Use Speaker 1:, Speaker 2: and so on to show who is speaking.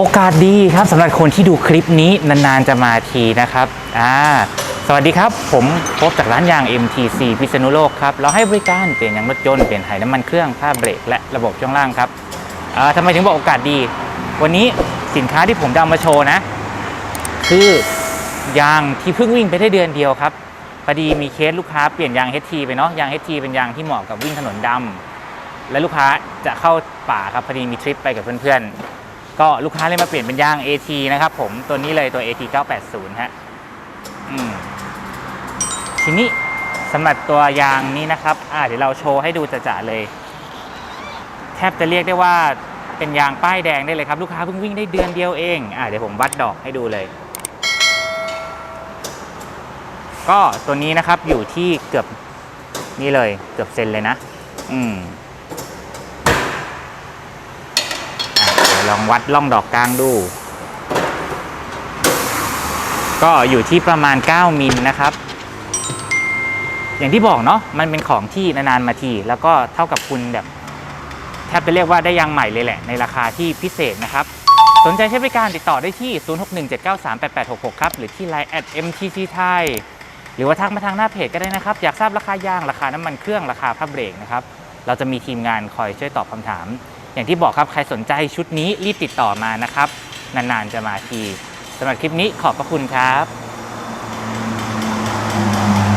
Speaker 1: โอกาสดีครับสำหรับคนที่ดูคลิปนี้นานๆจะมาทีนะครับอ่าสวัสดีครับ ผมพบจากร้านยาง MTC พิษณุโลกครับเราให้บริการเปลี่ยนยางรถยนต์เปลี่ยนถ่ายน้ำมันเครื่องผ้าเบรกและระบบช่วงล่างครับอ่าทำไมถึงบอกโอกาสดี วันนี้สินค้าที่ผมจะเอามาโชว์นะ คือยางที่เพิ่งวิ่งไปได้เดือนเดียวครับพอดีมีเคสลูกค้าเปลี่ยนยาง HT ไปเนาะยาง HT เป็นยางที่เหมาะกับวิ่งถนนดำและลูกค้าจะเข้าป่าครับพอดีมีทริปไปกับเพื่อนๆ ก็ลูกค้าเลยมาเปลี่ยนเป็นยาง AT นะครับผมตัวนี้เลยตัว AT 980 ฮะทีนี้สำหรับตัวยางนี้นะครับอ่าเดี๋ยวเราโชว์ให้ดูจะๆเลย แทบจะเรียกได้ว่าเป็นยางป้ายแดงได้เลยครับลูกค้าเพิ่งวิ่งได้เดือนเดียวเองอ่าเดี๋ยวผมวัดดอกให้ดูเลย ก็ตัวนี้นะครับอยู่ที่เกือบนี่เลยเกือบเซนเลยนะ อืมอะเดี๋ยว ลองวัดล่องดอกกลางดู ก็อยู่ที่ประมาณ 9 มิลนะครับ อย่างที่บอกเนาะมันเป็นของที่นานๆมาที แล้วก็เท่ากับคุณแบบแทบจะเรียกว่าได้ยางใหม่เลยแหละ ในราคาที่พิเศษนะครับ สนใจใช้บริการติดต่อได้ที่ 0617938866 ครับ หรือที่ Line at mtc thai หรือว่าทักมาทางหน้าเพจก็ได้นะครับ อยากทราบราคายาง ราคาน้ำมันเครื่อง ราคาผ้าเบรกนะครับ เราจะมีทีมงานคอยช่วยตอบคำถาม อย่างที่บอกครับใครสนใจชุดนี้รีบติดต่อมานะครับ นานๆจะมาทีสำหรับคลิปนี้ขอบพระคุณครับ